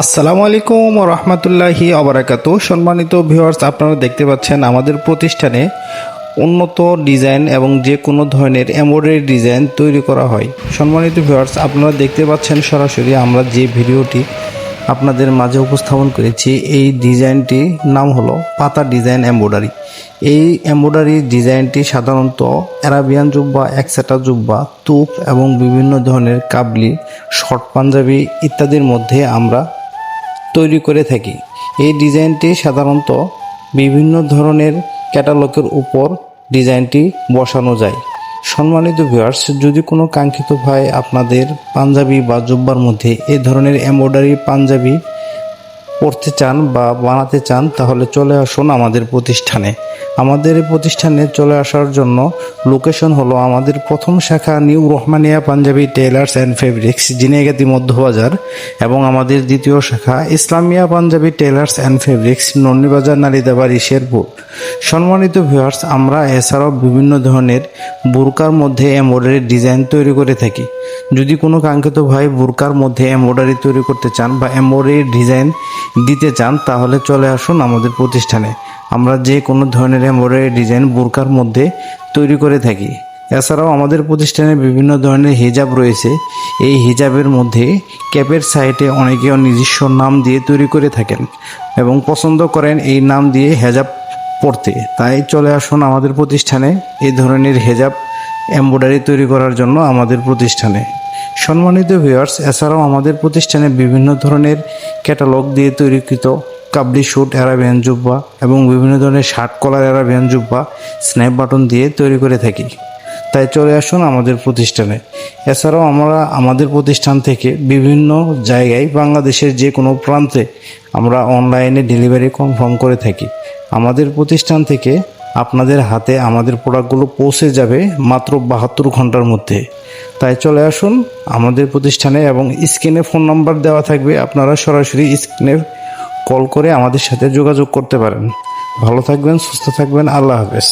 আসসালামু আলাইকুম রহমতুল্লাহি আবরাকাতু সম্মানিত ভিউয়ার্স, আপনারা দেখতে পাচ্ছেন আমাদের প্রতিষ্ঠানে উন্নত ডিজাইন এবং যে কোনো ধরনের এমব্রয়ডারি ডিজাইন তৈরি করা হয়। সম্মানিত ভিউয়ার্স, আপনারা দেখতে পাচ্ছেন সরাসরি আমরা যে ভিডিওটি আপনাদের মাঝে উপস্থাপন করেছি, এই ডিজাইনটি নাম হলো পাতা ডিজাইন এমব্রয়ডারি। এই এমব্রয়ডারি ডিজাইনটি সাধারণত অ্যারাবিয়ান জুব্বা একসাটা জুব্বা তুপ এবং বিভিন্ন ধরনের কাবলি, শর্ট পাঞ্জাবি ইত্যাদির মধ্যে আমরা তৈরি করে থাকি। এই ডিজাইনটি সাধারণত বিভিন্ন ধরনের ক্যাটালগের উপর ডিজাইনটি বসানো যায়। সম্মানিত ভিউয়ার্স যদি কোনো কাঙ্ক্ষিত ভাই আপনাদের পাঞ্জাবি বা জুব্বার মধ্যে এ ধরনের এমব্রয়ডারি পাঞ্জাবি পড়তে চান বা বানাতে চান, তাহলে চলে আসুন আমাদের প্রতিষ্ঠানে। আমাদের প্রতিষ্ঠানে চলে আসার জন্য লোকেশন হলো আমাদের প্রথম শাখা new Rahmania Punjabi tailors and fabrics Jhenaigati Madhyabazar, এবং আমাদের দ্বিতীয় শাখা Islamia Punjabi tailors and fabrics Nandibazar, Nalitabari, Sherpur. সম্মানিত ভিউয়ার্স আমরা এছাড়াও বিভিন্ন ধরনের বুরকার মধ্যে এমব্রয়ডারি ডিজাইন তৈরি করে থাকি। যদি কোনো কাঙ্ক্ষিত ভাই বুরকার মধ্যে এমব্রয়ডারি তৈরি করতে চান বা এমব্রয়ডারি ডিজাইন দিতে চান, তাহলে চলে আসুন আমাদের প্রতিষ্ঠানে। আমরা যে কোনো ধরনের এমব্রয়ডারি ডিজাইন বুরকার মধ্যে তৈরি করে থাকি। এছাড়াও আমাদের প্রতিষ্ঠানে বিভিন্ন ধরনের হিজাব রয়েছে। এই হিজাবের মধ্যে ক্যাপের সাইটে অনেকেও নিজস্ব নাম দিয়ে তৈরি করে থাকেন এবং পছন্দ করেন এই নাম দিয়ে হেজাব পড়তে তাই চলে আসুন আমাদের প্রতিষ্ঠানে এই ধরনের হেজাব এমব্রয়ডারি তৈরি করার জন্য আমাদের প্রতিষ্ঠানে। সম্মানিত ভিউয়ার্স এছাড়াও আমাদের প্রতিষ্ঠানে বিভিন্ন ধরনের ক্যাটালগ দিয়ে তৈরিকৃত কাবলি শুট অ্যারাবিয়ান জুব্বা এবং বিভিন্ন ধরনের শার্ট কলার অ্যারাবিয়ান জুব্বা স্ন্যাপ বাটন দিয়ে তৈরি করে থাকি। তাই চলে আসুন আমাদের প্রতিষ্ঠানে। এছাড়াও আমরা আমাদের প্রতিষ্ঠান থেকে বিভিন্ন জায়গায় বাংলাদেশের যে কোনো প্রান্তে আমরা অনলাইনে ডেলিভারি কনফার্ম করে থাকি। আমাদের প্রতিষ্ঠান থেকে আপনাদের হাতে আমাদের প্রোডাক্টগুলো পৌঁছে যাবে মাত্র বাহাত্তর ঘণ্টার মধ্যে। তাই চলে আসুন আমাদের প্রতিষ্ঠানে এবং স্ক্রিনে ফোন নাম্বার দেওয়া থাকবে, আপনারা সরাসরি স্ক্রিনে কল করে আমাদের সাথে যোগাযোগ করতে পারেন। ভালো থাকবেন, সুস্থ থাকবেন, আল্লাহ হাফেজ।